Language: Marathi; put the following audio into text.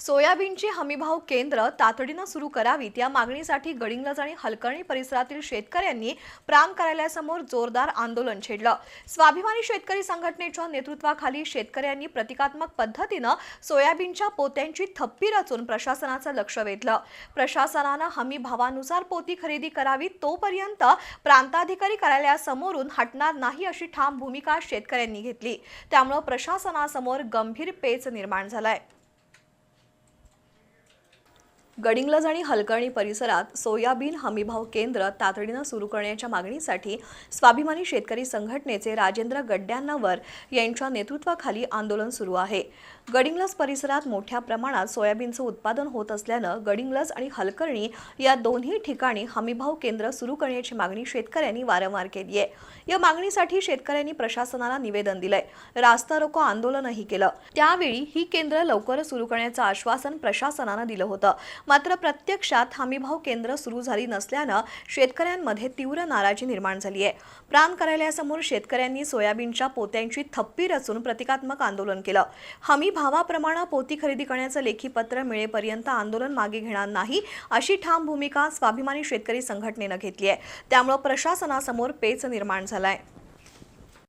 सोयाबीनची हमीभाव केंद्र तातडीनं सुरू करावीत. या मागणीसाठी गडिंग्लज आणि हलकर्णी परिसरातील शेतकऱ्यांनी प्रांत कार्यालयासमोर जोरदार आंदोलन छेडलं. स्वाभिमानी शेतकरी संघटनेच्या नेतृत्वाखाली शेतकऱ्यांनी प्रतिकात्मक पद्धतीनं सोयाबीनच्या पोत्यांची थप्पी रचून प्रशासनाचं लक्ष वेधलं. प्रशासनानं हमी भावानुसार पोती खरेदी करावी तोपर्यंत प्रांताधिकारी कार्यालयासमोरून हटणार नाही अशी ठाम भूमिका शेतकऱ्यांनी घेतली. त्यामुळं प्रशासनासमोर गंभीर पेच निर्माण झालाय. गडिंग्लज आणि हलकर्णी परिसरात सोयाबीन हमीभाव केंद्र तातडीनं सुरू करण्याच्या मागणीसाठी स्वाभिमानी शेतकरी संघटनेचे राजेंद्र गड्ड्यांनावर यांच्या नेतृत्वाखाली आंदोलन सुरू आहे. गडिंग्लज परिसरात मोठ्या प्रमाणात सोयाबीनचं उत्पादन होत असल्यानं गडिंग्लज आणि हलकर्णी या दोन्ही ठिकाणी हमीभाव केंद्र सुरू करण्याची मागणी शेतकऱ्यांनी वारंवार केली आहे. या मागणीसाठी शेतकऱ्यांनी प्रशासनाला निवेदन दिलंय. रास्ता रोको आंदोलनही केलं. त्यावेळी ही केंद्र लवकर सुरू करण्याचं आश्वासन प्रशासनानं दिलं होतं. मात्र प्रत्यक्षात हमीभाव केंद्र सुरू झाली नसल्यानं शेतकऱ्यांमध्ये तीव्र नाराजी निर्माण झाली आहे. प्राण कार्यालयासमोर शेतकऱ्यांनी सोयाबीनच्या पोत्यांची थप्पी रचून प्रतिकात्मक आंदोलन केलं. हमी भावाप्रमाणे पोती खरेदी करण्याचं लेखी पत्र मिळेपर्यंत आंदोलन मागे घेणार नाही अशी ठाम भूमिका स्वाभिमानी शेतकरी संघटनेनं घेतली आहे. त्यामुळं प्रशासनासमोर पेच निर्माण झालाय.